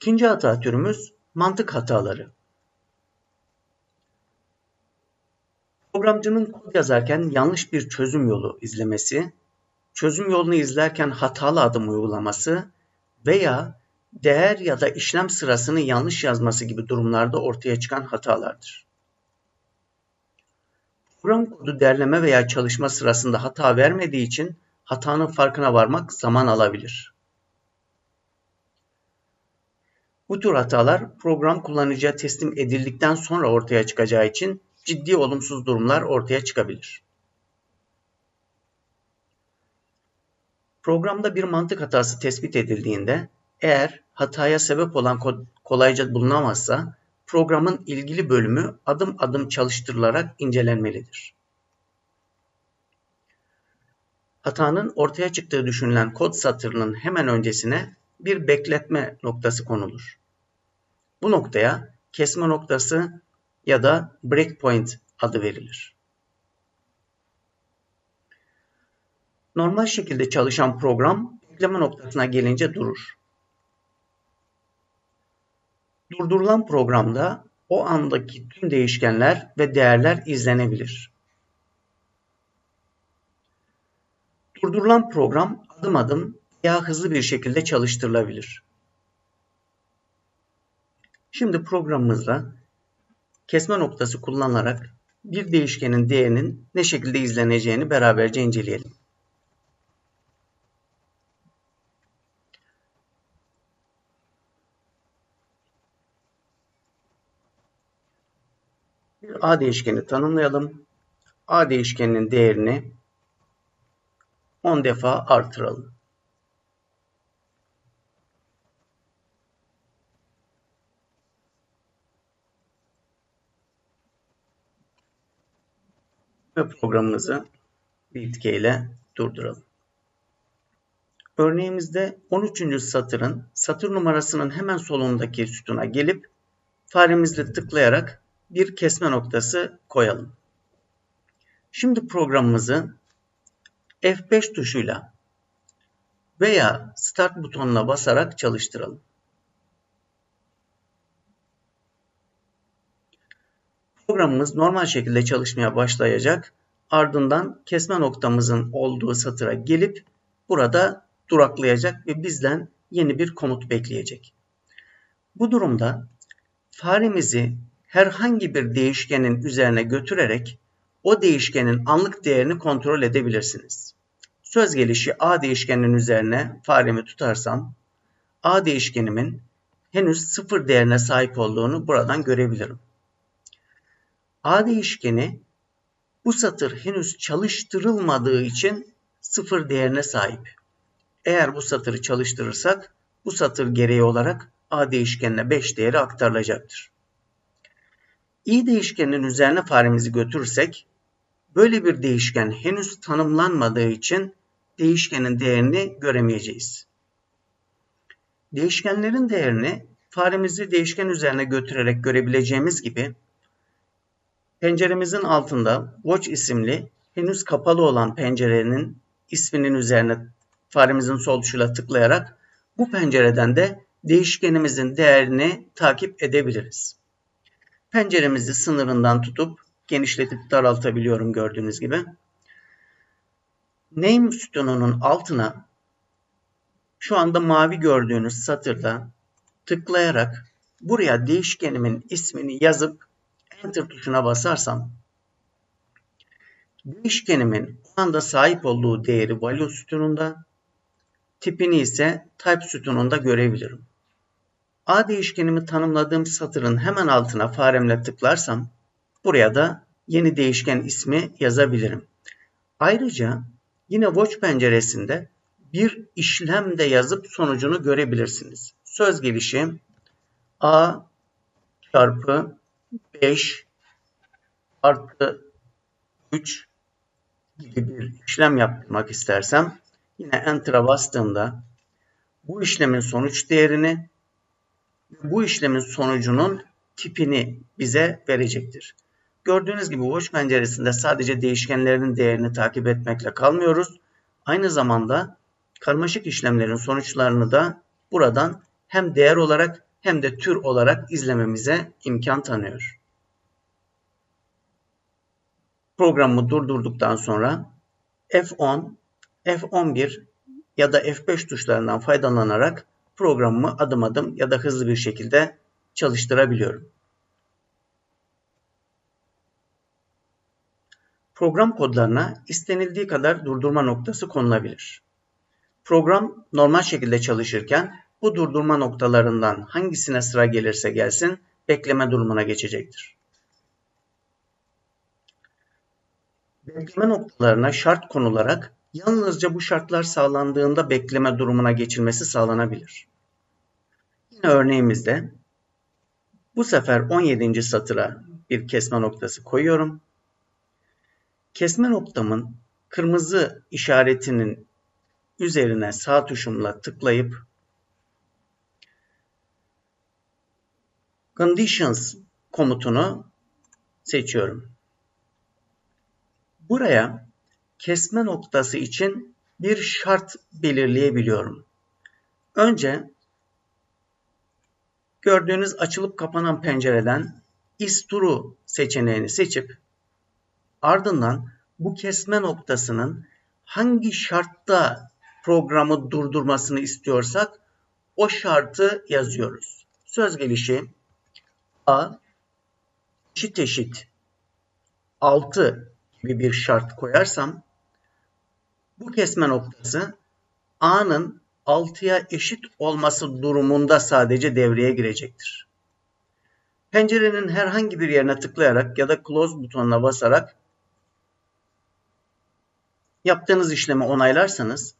İkinci hata türümüz mantık hataları. Programcının kod yazarken yanlış bir çözüm yolu izlemesi, çözüm yolunu izlerken hatalı adım uygulaması veya değer ya da işlem sırasını yanlış yazması gibi durumlarda ortaya çıkan hatalardır. Program kodu derleme veya çalışma sırasında hata vermediği için hatanın farkına varmak zaman alabilir. Bu tür hatalar program kullanıcıya teslim edildikten sonra ortaya çıkacağı için ciddi olumsuz durumlar ortaya çıkabilir. Programda bir mantık hatası tespit edildiğinde eğer hataya sebep olan kod kolayca bulunamazsa programın ilgili bölümü adım adım çalıştırılarak incelenmelidir. Hatanın ortaya çıktığı düşünülen kod satırının hemen öncesine bir bekletme noktası konulur. Bu noktaya kesme noktası ya da breakpoint adı verilir. Normal şekilde çalışan program bekleme noktasına gelince durur. Durdurulan programda o andaki tüm değişkenler ve değerler izlenebilir. Durdurulan program adım adım veya hızlı bir şekilde çalıştırılabilir. Şimdi programımızda kesme noktası kullanılarak bir değişkenin değerinin ne şekilde izleneceğini beraberce inceleyelim. Bir A değişkeni tanımlayalım. A değişkeninin değerini 10 defa artıralım. Ve programımızı bitki ile durduralım. Örneğimizde 13. satırın satır numarasının hemen solundaki sütuna gelip faremizle tıklayarak bir kesme noktası koyalım. Şimdi programımızı F5 tuşuyla veya Start butonuna basarak çalıştıralım. Programımız normal şekilde çalışmaya başlayacak. Ardından kesme noktamızın olduğu satıra gelip burada duraklayacak ve bizden yeni bir komut bekleyecek. Bu durumda faremizi herhangi bir değişkenin üzerine götürerek o değişkenin anlık değerini kontrol edebilirsiniz. Söz gelişi A değişkeninin üzerine faremi tutarsam A değişkenimin henüz sıfır değerine sahip olduğunu buradan görebilirim. A değişkeni bu satır henüz çalıştırılmadığı için sıfır değerine sahip. Eğer bu satırı çalıştırırsak bu satır gereği olarak A değişkenine 5 değeri aktarılacaktır. i değişkeninin üzerine faremizi götürürsek böyle bir değişken henüz tanımlanmadığı için değişkenin değerini göremeyeceğiz. Değişkenlerin değerini faremizi değişken üzerine götürerek görebileceğimiz gibi penceremizin altında Watch isimli henüz kapalı olan pencerenin isminin üzerine faremizin sol tuşuyla tıklayarak bu pencereden de değişkenimizin değerini takip edebiliriz. Penceremizi sınırından tutup genişletip daraltabiliyorum gördüğünüz gibi. Name sütununun altına şu anda mavi gördüğünüz satırda tıklayarak buraya değişkenimin ismini yazıp Enter tuşuna basarsam değişkenimin o anda sahip olduğu değeri value sütununda tipini ise type sütununda görebilirim. A değişkenimi tanımladığım satırın hemen altına faremle tıklarsam buraya da yeni değişken ismi yazabilirim. Ayrıca yine Watch penceresinde bir işlem de yazıp sonucunu görebilirsiniz. Söz gelişi A çarpı 5 artı 3 gibi bir işlem yapmak istersem yine Enter'a bastığımda bu işlemin sonuç değerini bu işlemin sonucunun tipini bize verecektir. Gördüğünüz gibi Watch penceresinde sadece değişkenlerin değerini takip etmekle kalmıyoruz. Aynı zamanda karmaşık işlemlerin sonuçlarını da buradan hem değer olarak hem de tür olarak izlememize imkan tanıyor. Programı durdurduktan sonra F10, F11 ya da F5 tuşlarından faydalanarak programımı adım adım ya da hızlı bir şekilde çalıştırabiliyorum. Program kodlarına istenildiği kadar durdurma noktası konulabilir. Program normal şekilde çalışırken bu durdurma noktalarından hangisine sıra gelirse gelsin bekleme durumuna geçecektir. Bekleme noktalarına şart konularak yalnızca bu şartlar sağlandığında bekleme durumuna geçilmesi sağlanabilir. Yine örneğimizde bu sefer 17. satıra bir kesme noktası koyuyorum. Kesme noktamın kırmızı işaretinin üzerine sağ tuşumla tıklayıp Conditions komutunu seçiyorum. Buraya kesme noktası için bir şart belirleyebiliyorum. Önce gördüğünüz açılıp kapanan pencereden is seçeneğini seçip ardından bu kesme noktasının hangi şartta programı durdurmasını istiyorsak o şartı yazıyoruz. Söz gelişi a eşit eşit 6 gibi bir şart koyarsam bu kesme noktası a'nın 6'ya eşit olması durumunda sadece devreye girecektir. Pencerenin herhangi bir yerine tıklayarak ya da close butonuna basarak yaptığınız işlemi onaylarsanız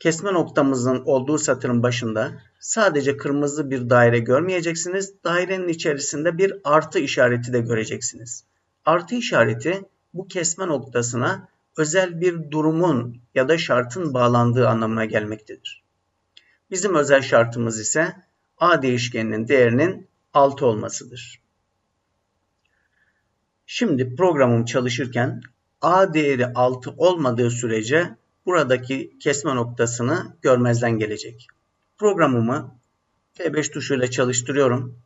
kesme noktamızın olduğu satırın başında sadece kırmızı bir daire görmeyeceksiniz. Dairenin içerisinde bir artı işareti de göreceksiniz. Artı işareti bu kesme noktasına özel bir durumun ya da şartın bağlandığı anlamına gelmektedir. Bizim özel şartımız ise a değişkeninin değerinin 6 olmasıdır. Şimdi programım çalışırken a değeri 6 olmadığı sürece buradaki kesme noktasını görmezden gelecek. Programımı F5 tuşuyla çalıştırıyorum.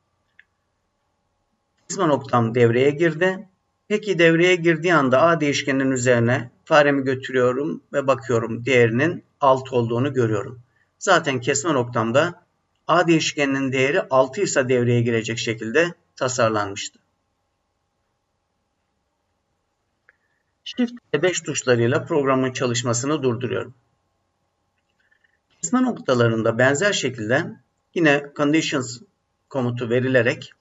Kesme noktam devreye girdi. Peki devreye girdiği anda A değişkeninin üzerine faremi götürüyorum ve bakıyorum değerinin 6 olduğunu görüyorum. Zaten kesme noktamda A değişkeninin değeri 6 ise devreye girecek şekilde tasarlanmıştı. Shift F5 tuşlarıyla programın çalışmasını durduruyorum. Kesme noktalarında benzer şekilde yine conditions komutu verilerek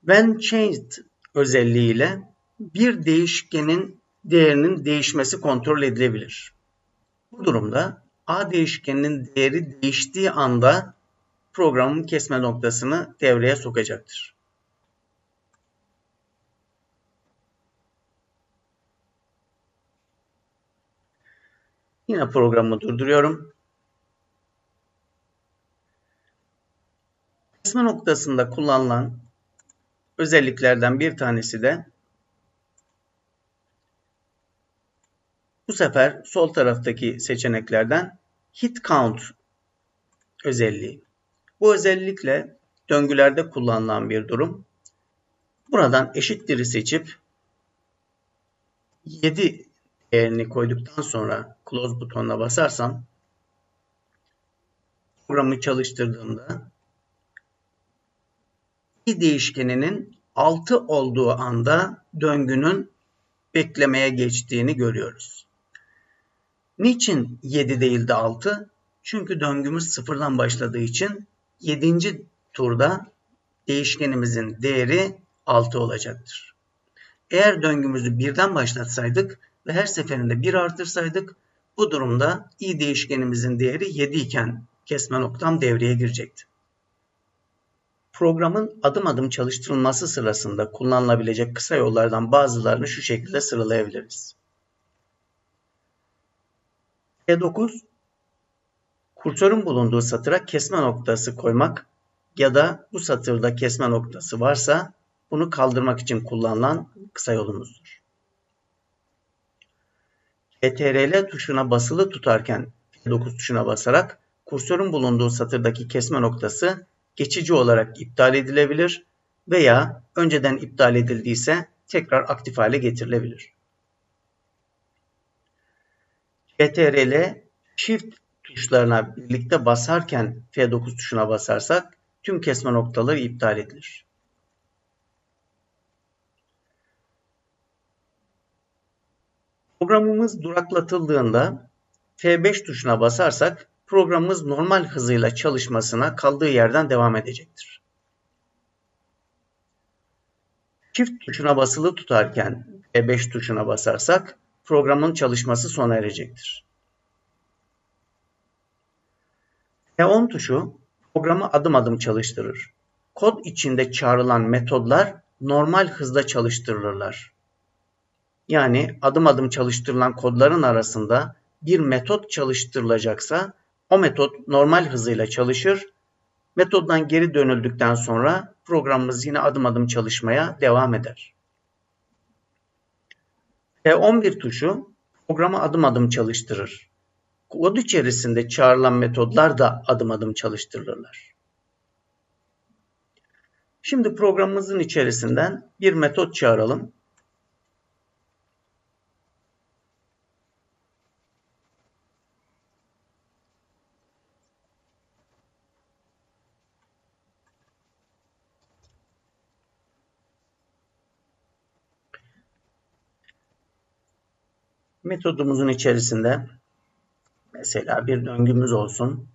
when changed özelliğiyle bir değişkenin değerinin değişmesi kontrol edilebilir. Bu durumda A değişkeninin değeri değiştiği anda programın kesme noktasını devreye sokacaktır. Yine programı durduruyorum. Kesme noktasında kullanılan özelliklerden bir tanesi de bu sefer sol taraftaki seçeneklerden hit count özelliği. Bu özellikle döngülerde kullanılan bir durum. Buradan eşittir'i seçip 7 değerini koyduktan sonra close butonuna basarsam programı çalıştırdığımda i değişkeninin 6 olduğu anda döngünün beklemeye geçtiğini görüyoruz. Niçin 7 değil de 6? Çünkü döngümüz sıfırdan başladığı için 7. turda değişkenimizin değeri 6 olacaktır. Eğer döngümüzü birden başlatsaydık ve her seferinde 1 artırsaydık bu durumda i değişkenimizin değeri 7 iken kesme noktam devreye girecekti. Programın adım adım çalıştırılması sırasında kullanılabilecek kısa yollardan bazılarını şu şekilde sıralayabiliriz. E9 Kursörün bulunduğu satıra kesme noktası koymak ya da bu satırda kesme noktası varsa bunu kaldırmak için kullanılan kısa yolumuzdur. CTRL tuşuna basılı tutarken F9 tuşuna basarak kursörün bulunduğu satırdaki kesme noktası geçici olarak iptal edilebilir veya önceden iptal edildiyse tekrar aktif hale getirilebilir. CTRL Shift tuşlarına birlikte basarken F9 tuşuna basarsak tüm kesme noktaları iptal edilir. Programımız duraklatıldığında F5 tuşuna basarsak programımız normal hızıyla çalışmasına kaldığı yerden devam edecektir. Çift tuşuna basılı tutarken F5 tuşuna basarsak programın çalışması sona erecektir. F10 tuşu programı adım adım çalıştırır. Kod içinde çağrılan metodlar normal hızda çalıştırılırlar. Yani adım adım çalıştırılan kodların arasında bir metot çalıştırılacaksa o metot normal hızıyla çalışır. Metoddan geri dönüldükten sonra programımız yine adım adım çalışmaya devam eder. F11 tuşu programı adım adım çalıştırır. Kod içerisinde çağrılan metodlar da adım adım çalıştırılırlar. Şimdi programımızın içerisinden bir metot çağıralım. Metodumuzun içerisinde mesela bir döngümüz olsun.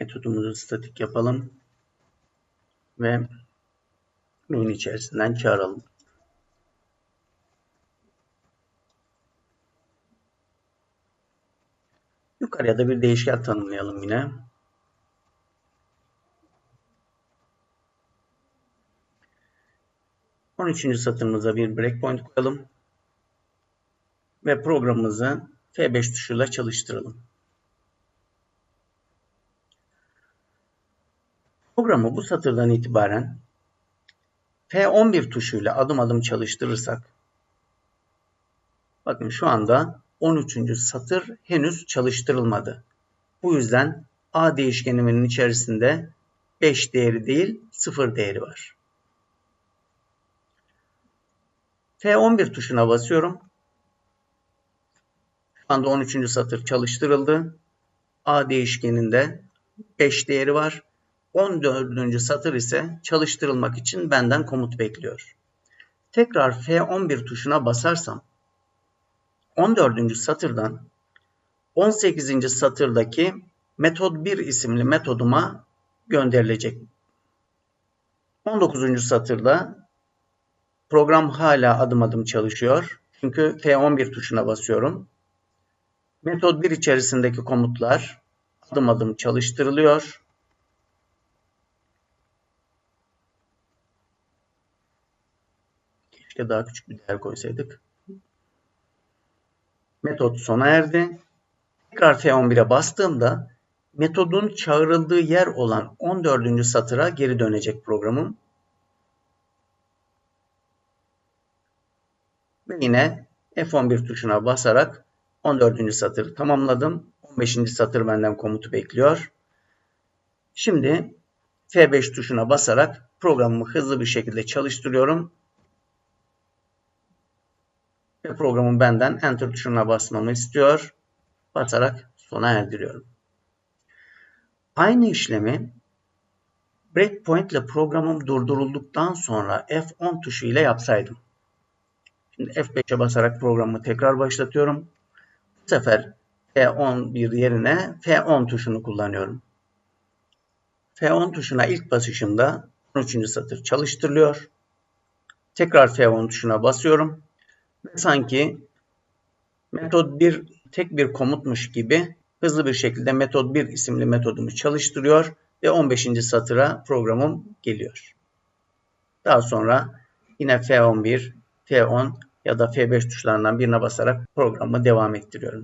Metodumuzu statik yapalım ve main içerisinden çağıralım. Yukarıya da bir değişken tanımlayalım yine. 13. satırımıza bir breakpoint koyalım. Ve programımızı F5 tuşuyla çalıştıralım. Programı bu satırdan itibaren F11 tuşuyla adım adım çalıştırırsak bakın şu anda 13. satır henüz çalıştırılmadı. Bu yüzden A değişkenimin içerisinde 5 değeri değil 0 değeri var. F11 tuşuna basıyorum. Şu anda 13. satır çalıştırıldı. A değişkeninde 5 değeri var. 14. satır ise çalıştırılmak için benden komut bekliyor. Tekrar F11 tuşuna basarsam 14. satırdan 18. satırdaki metod 1 isimli metoduma gönderilecek. 19. satırda Program hala adım adım çalışıyor. Çünkü F11 tuşuna basıyorum. Metod 1 içerisindeki komutlar adım adım çalıştırılıyor. Keşke daha küçük bir değer koysaydık. Metot sona erdi. Tekrar F11'e bastığımda metodun çağrıldığı yer olan 14. satıra geri dönecek programım. Ve yine F11 tuşuna basarak 14. satırı tamamladım. 15. satır benden komutu bekliyor. Şimdi F5 tuşuna basarak programımı hızlı bir şekilde çalıştırıyorum. Ve programın benden Enter tuşuna basmamı istiyor. Basarak sona erdiriyorum. Aynı işlemi breakpoint ile programım durdurulduktan sonra F10 tuşu ile yapsaydım. Şimdi F5'e basarak programı tekrar başlatıyorum. Bu sefer F11 yerine F10 tuşunu kullanıyorum. F10 tuşuna ilk basışımda 13. satır çalıştırılıyor. Tekrar F10 tuşuna basıyorum. Ve sanki metod 1 tek bir komutmuş gibi hızlı bir şekilde metod 1 isimli metodumu çalıştırıyor ve 15. satıra programım geliyor. Daha sonra yine F11, F10 ya da F5 tuşlarından birine basarak programı devam ettiriyorum.